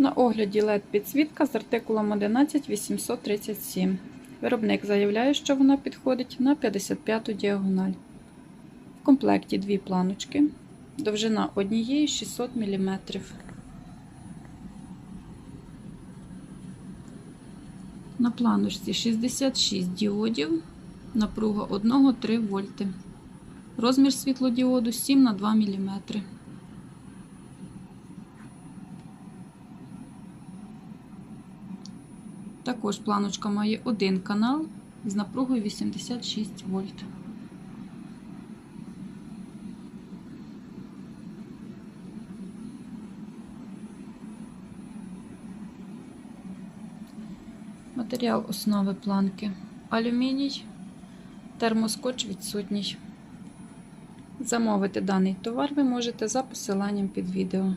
На огляді LED підсвітка з артикулом 11837. Виробник заявляє, що вона підходить на 55-ту діагональ. В комплекті дві планочки. Довжина однієї 600 мм. На планочці 66 діодів, напруга 1-3 вольти. Розмір світлодіоду 7 на 2 мм. Також планочка має один канал з напругою 86 вольт. Матеріал основи планки алюміній, термоскотч відсутній. Замовити даний товар ви можете за посиланням під відео.